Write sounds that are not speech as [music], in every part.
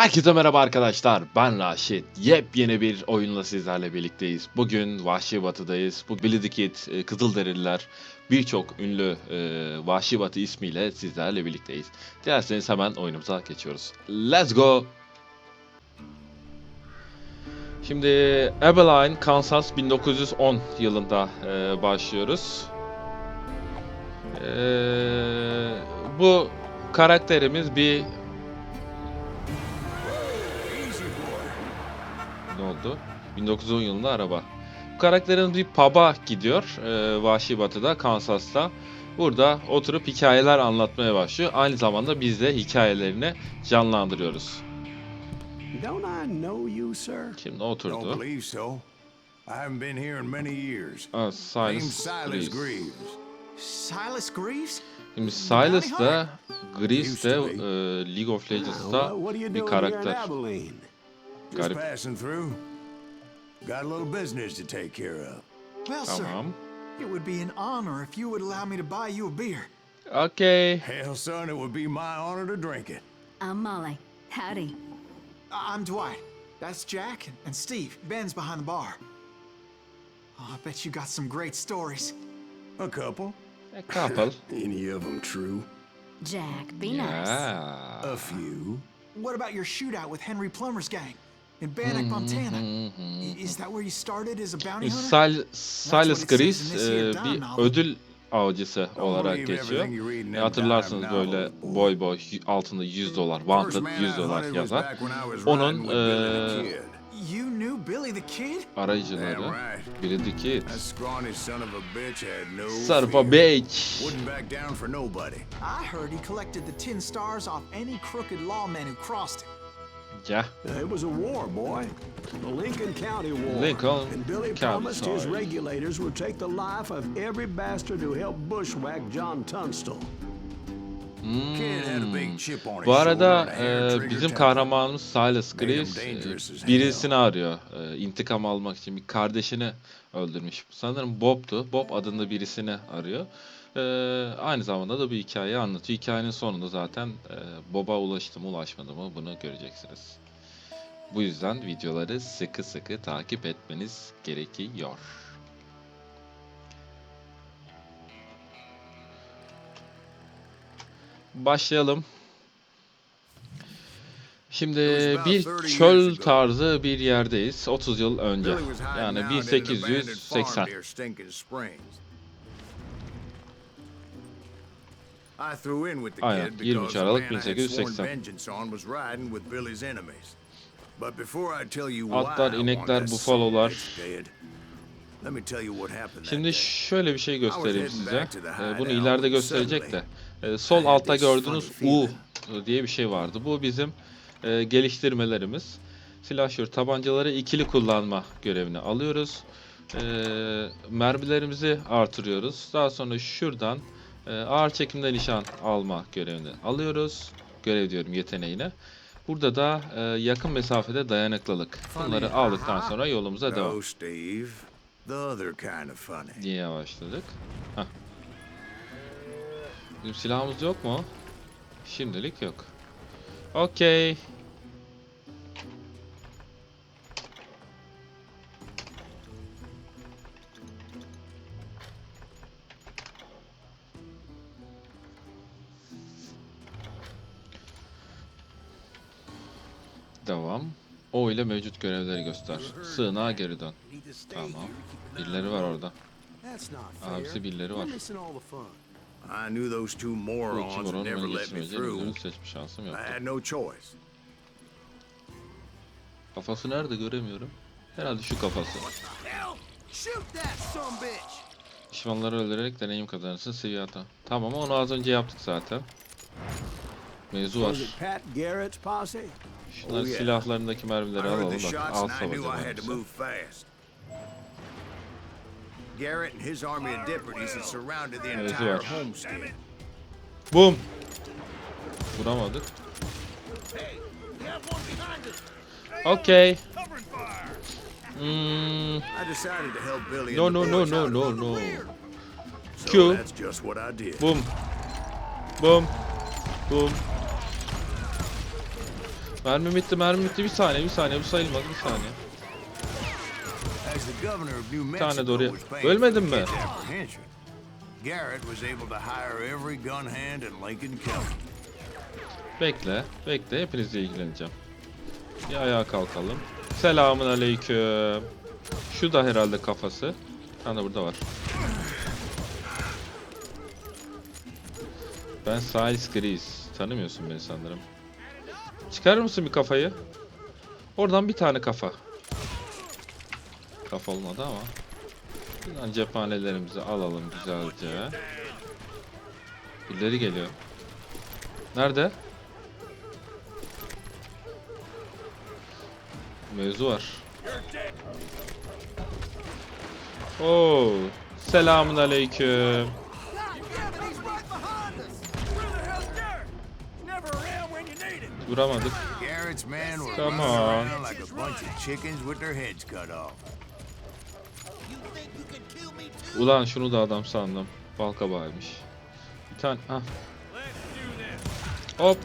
Herkese merhaba arkadaşlar. Ben Raşit. Yepyeni bir oyunla sizlerle birlikteyiz. Bugün Vahşi Batı'dayız. Bu Kid, e, Kızılderililer, birçok ünlü e, Vahşi Batı ismiyle sizlerle birlikteyiz. Dilerseniz hemen oyunumuza geçiyoruz. Let's go! Şimdi Abilene, Kansas 1910 yılında e, başlıyoruz. E, bu karakterimiz bir Ne oldu? 1910 yılında araba. Bu karakterimiz bir pub'a gidiyor. E, Vahşi Batı'da, Kansas'ta. Burada oturup hikayeler anlatmaya başlıyor. Aynı zamanda biz de hikayelerini canlandırıyoruz. Don't I know you, sir? Şimdi Don't oturdu. believe so. I haven't been here in many years. Aa, Name's Silas Silas Greaves. Silas Greaves? Şimdi Silas da Greaves de e, League of Now, Legends'ta what, what are you bir doing here in karakter. Abilene? Just Garip. passing through. Got a little business to take care of. Well, uh-huh. sir, Tamam. it would be an honor if you would allow me to buy you a beer. Okay. Hell, son, it would be my honor to drink it. I'm Molly. Howdy. I- I'm Dwight. That's Jack and- and Steve. Ben's behind the bar. Oh, I bet you got some great stories. A couple. A couple. [laughs] Any of them true? Jack, be nice. Yeah. A few. What about your shootout with Henry Plummer's gang in Bannock, Montana? I- Is that where you started as a bounty hunter? Sil Silas Greaves e, bir ödül avcısı olarak geçiyor. E, hatırlarsınız böyle boy boy altında 100 dolar, wanted First man 100 I dolar was Onun e, Kid. You knew Billy the Kid? arayıcıları Damn right. Billy the Kid. That scrawny son of a bitch had no Son of a fear. bitch. Wouldn't back down for nobody. I heard he collected the tin stars off any crooked lawman who crossed him. Ya. It was a war, boy. The Lincoln County War. Lincoln and Billy County, promised his sorry. regulators would take the life of every bastard who helped bushwhack John Tunstall. Kid had a big chip on his Bu arada e, bizim kahramanımız Silas Greaves e, birisini arıyor. E, intikam almak için bir kardeşini öldürmüş. Sanırım Bob'tu. Bob adında birisini arıyor. E, aynı zamanda da bir hikaye anlatıyor. Hikayenin sonunda zaten e, Bob'a ulaştı mı ulaşmadı mı bunu göreceksiniz. Bu yüzden videoları sıkı sıkı takip etmeniz gerekiyor. Başlayalım. Şimdi bir çöl tarzı bir yerdeyiz. 30 yıl önce. Yani out in an abandoned 1880. I tell you why Atlar, I want inekler, bufalolar. Şimdi şöyle bir şey göstereyim size. Ee, Bunu ileride gösterecek de. Ee, Sol altta gördüğünüz U feeling. diye bir şey vardı. Bu bizim e, geliştirmelerimiz. Silahşör tabancaları ikili kullanma görevini alıyoruz. Ee, mermilerimizi artırıyoruz. Daha sonra şuradan e, ağır çekimde nişan alma görevini alıyoruz. Görev diyorum yeteneğine. Burada da e, yakın mesafede dayanıklılık. Bunları aldıktan sonra yolumuza devam. No, Steve. The other kind of funny. diye başladık. Hah. Bizim silahımız yok mu? Şimdilik yok. Okey. Devam. O ile mevcut görevleri göster. Sığınağa geri dön. Tamam. Birileri var orada. Abisi birileri var. I knew those two morons would never let me through. I had no choice. Kafası nerede göremiyorum. Herhalde şu kafası. Shoot that son bitch! Düşmanları öldürerek deneyim kazanırsın seviye ata. Tamam onu az önce yaptık zaten. Mevzu var. Şunların Oh, silahlarındaki mermileri the alalım bak. shots Al and I knew I savaşı had to bence. move fast. Garrett and his army of deputies had surrounded the Mevzu entire var. homestead. Bum. Vuramadık. Okay. Hmm. I decided to help Billy No no no no no no. Q. that's just what Mermi bitti, mermi bitti. Bir saniye, bir saniye. Bu sayılmaz, bir saniye. New tane doğruya- Ölmedin mi? Bekle, bekle. Hepinizle ilgileneceğim. Bir ayağa kalkalım. Selamun aleyküm. Şu da herhalde kafası. Bir tane burada var. Ben Siles Gris. Tanımıyorsun beni sanırım. Çıkarır mısın bir kafayı? Oradan bir tane kafa. Kafa olmadı ama. Buradan cephanelerimizi alalım güzelce. Birileri geliyor. Nerede? Mevzu var. Oo, selamun aleyküm. Cut off. Ulan şunu da adam sandım. Balkabağıymış. Bir tane, ah. Hop.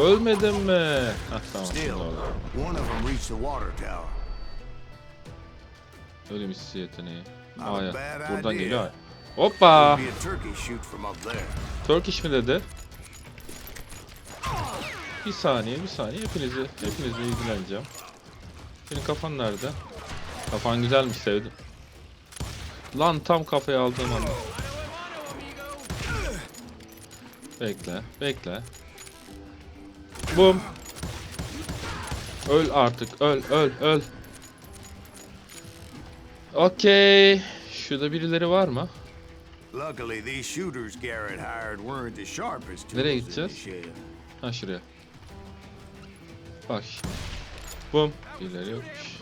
Ölmedin mi? Hah tamam. Ölüm hissi yeteneği. Aa ya. Buradan geliyor. Hoppa. Turkish mi dedi? Bir saniye, bir saniye. Hepinizi, hepinizle ilgileneceğim. Senin kafan nerede? Kafan güzelmiş, sevdim. Lan tam kafaya aldığım anda. Bekle, bekle. Bum. Öl artık, öl, öl, öl. Okey. Şurada birileri var mı? Nereye gideceğiz? Ha şuraya. Bak. Bum. Birileri yokmuş.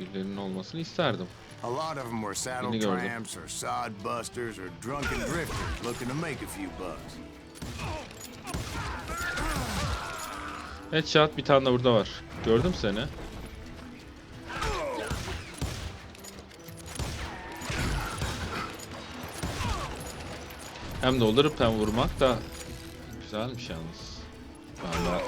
Birilerinin olmasını isterdim. A lot of them were saddle Birini gördüm. tramps or sod busters or drunken drifters looking to make a few bucks. Headshot bir tane de burada var. Gördüm seni. Hem doldurup hem vurmak da güzelmiş yalnız. Valla.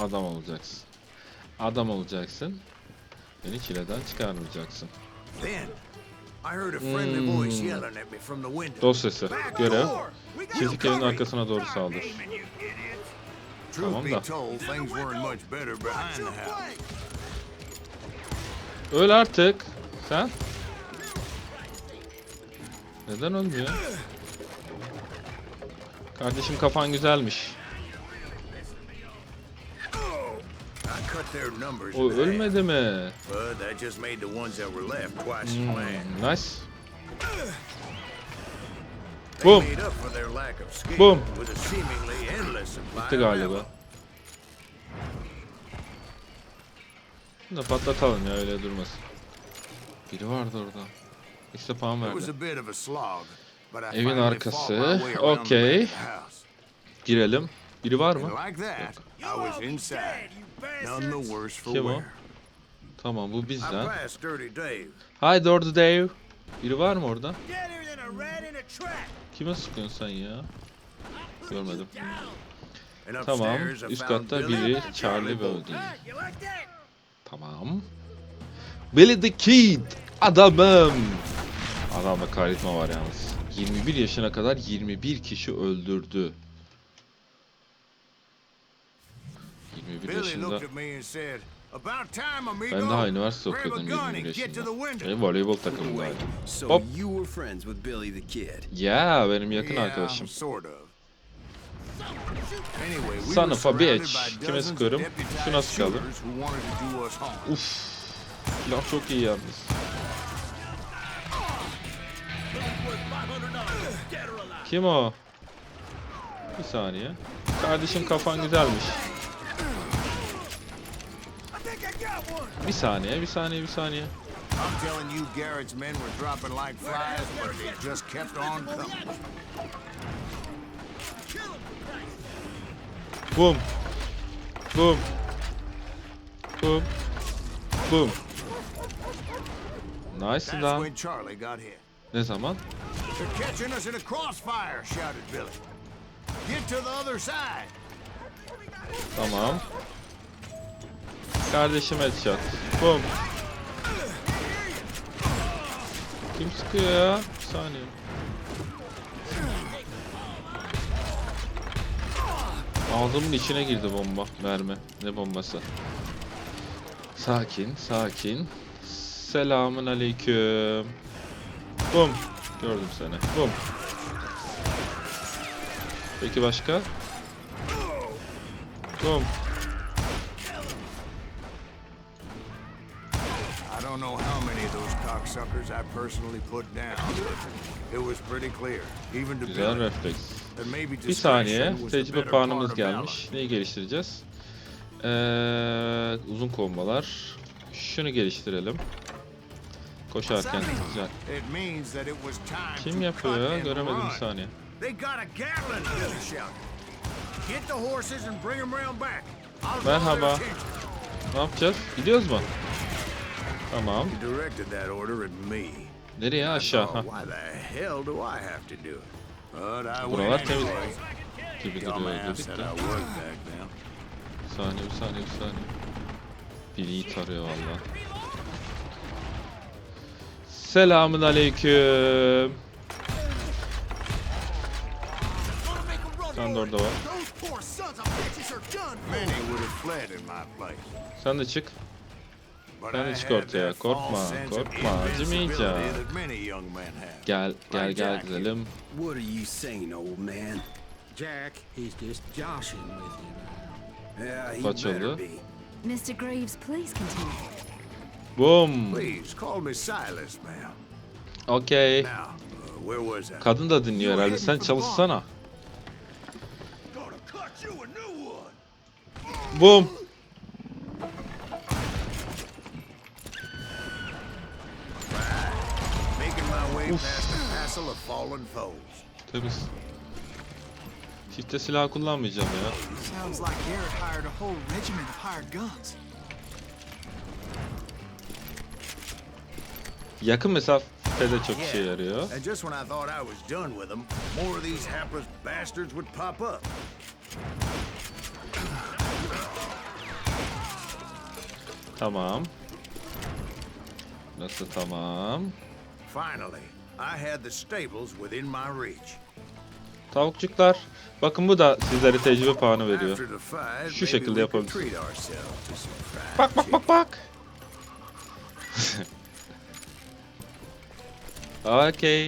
Adam olacaksın. Adam olacaksın. Beni çileden çıkarmayacaksın. Window. Dost sesi. Görev. Çizik evin arkasına doğru saldır. Tamam da. Öl artık. Sen? Neden ölmüyor? Kardeşim kafan güzelmiş. Left twice as Hmm, nice. Boom. Boom. Bitti galiba. Bunu da patlatalım ya öyle durmasın. Biri vardı orada. İşte puan verdi. Evin arkası, okey. Girelim. Biri var mı? Kim o? Tamam bu bizden. passed Dirty Dave. Haydi orada Dave. Biri var mı orada? Kime sıkıyorsun sen ya? Görmedim. Tamam. Üst katta Billy Charlie ve. Tamam. Billy the Kid. Adamım. Adamda karizma var yalnız. 21 yaşına kadar 21 kişi öldürdü. 21 yaşında. Ben daha üniversite okuyordum 21 yaşında. Ve voleybol takımında. Hop. Yeah benim yakın arkadaşım. Son of a bitch. Kime sıkıyorum? Şuna sıkalım. Uf. Silah çok iyi yalnız. Kim o? Bir saniye. Kardeşim kafan güzelmiş. Bir saniye, bir saniye, bir saniye. I'm telling you, Garrett's men were dropping like flies, but they just kept on coming. Boom. Boom. Boom. Boom. Nice lan. when Charlie got hit. Ne zaman? They're catching us in a crossfire, shouted Billy. Get to the other side. Tamam. Kardeşim headshot. Bum. Kim sıkıyor ya? Bir saniye. Ağzımın içine girdi bomba, mermi. Ne bombası? Sakin, sakin. Selamun aleyküm. Bum. Gördüm seni. Bum. Peki başka? Bum. Cocksuckers I personally put down, it was pretty clear, even to Güzel refleks. Bir saniye. Tecrübe puanımız gelmiş. Neyi geliştireceğiz? Ee, uzun kombalar. Şunu geliştirelim. Koşarken güzel. Kim yapıyor Göremedim bir saniye. Merhaba. Ne yapacağız? Gidiyoruz mu? Tamam. You directed that order at me. Nereye? Aşağı. Ha. why the hell do I have to do it? But I Buralar temiz gibi duruyor dedik de. Bir saniye, bir saniye, bir saniye. Biri iyi tarıyor valla. Selamun aleyküm. Sen de orada var. Sen de çık. Sen that Korkma, korkma. invincibility Acımayacağım. Gel, gel, gel güzelim. What are you saying, old man? Jack, he's just joshing with you. Yeah, he better be. Mr. Greaves, please continue. Boom. Please call me Silas, ma'am. Now, uh, where was I? Kadın da dinliyor herhalde. Sen çalışsana. Boom. Temiz. Çifte silah kullanmayacağım ya. Sounds like Garrett hired a whole regiment of hired guns. Yakın mesafede çok işe yarıyor. And just when I thought I was done with them, more of these hapless bastards would pop up. Tamam. Nasıl tamam? Finally, I had the stables within my reach. Tavukçuklar. Bakın bu da sizlere tecrübe puanı veriyor. Şu şekilde fried Bak bak bak bak. [laughs] Okey.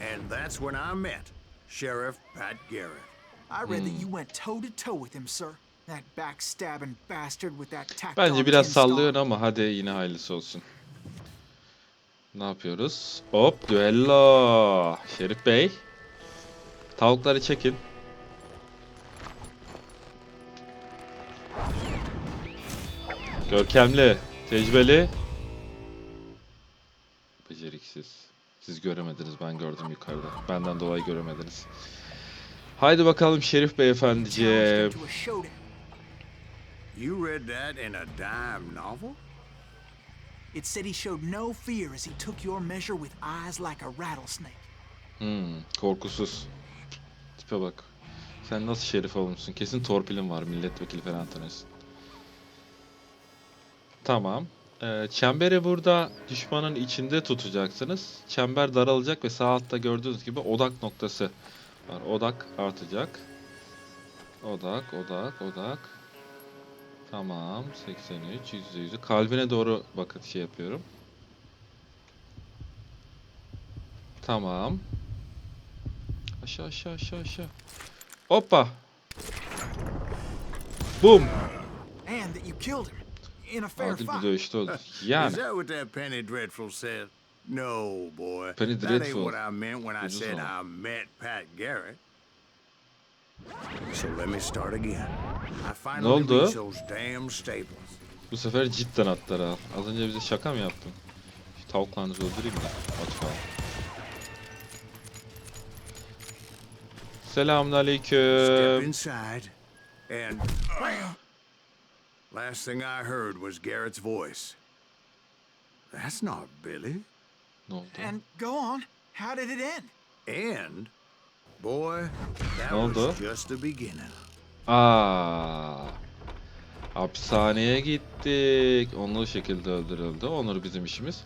And that's when I met Sheriff Pat Garrett. I read that you went toe to toe with him, sir. That backstabbing bastard with that Bence biraz tin star. sallıyor ama hadi yine hayırlısı olsun. Ne yapıyoruz? Hop düello. Şerif Bey. Tavukları çekin. Görkemli, tecrübeli. Beceriksiz. Siz göremediniz, ben gördüm yukarıda. Benden dolayı göremediniz. Haydi bakalım Şerif Beyefendiciğim. You read that in a dime novel? It said he showed no fear as he took your measure with eyes like a rattlesnake. Hmm, korkusuz. Tipe bak. Sen nasıl şerif olmuşsun? Kesin torpilin var milletvekili falan tanıyorsun. Tamam. Ee, çemberi burada düşmanın içinde tutacaksınız. Çember daralacak ve sağ altta gördüğünüz gibi odak noktası var. Odak artacak. Odak, odak, odak. Tamam. 83, %100'ü. Kalbine doğru bakın şey yapıyorum. Tamam. Aşağı aşağı aşağı aşağı. Hoppa. Boom. And that you killed him in a fair fight. dövüşte oldu. [laughs] Is Yani. that what that Penny Dreadful said? No, boy. Penny that ain't Dreadful. what I meant when I is said. I met Pat Garrett. So let me start again. Finally oldu? Bu sefer cidden atlar ha. Az önce bize şaka mı yaptın? Şu tavuklarınızı öldüreyim de. Aç kal. Selamun aleyküm. and last thing I heard was Garrett's voice. That's not Billy. Ne oldu? And go on. How did it end? And Boy, that Ne was just the beginning. Aa. Hapishaneye gittik. Onur şekilde öldürüldü. Onur bizim işimiz.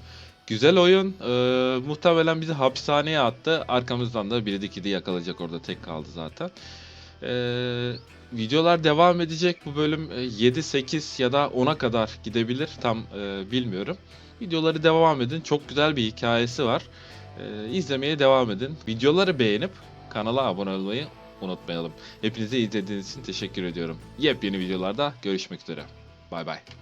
Güzel oyun. Ee, muhtemelen bizi hapishaneye attı. Arkamızdan da biri dikidi yakalayacak orada tek kaldı zaten. Ee, videolar devam edecek. Bu bölüm e, 7, 8 ya da 10'a kadar gidebilir. Tam e, bilmiyorum. Videoları devam edin. Çok güzel bir hikayesi var. Ee, izlemeye devam edin. Videoları beğenip kanala abone olmayı unutmayalım. Hepinize izlediğiniz için teşekkür ediyorum. Yepyeni videolarda görüşmek üzere. Bay bay.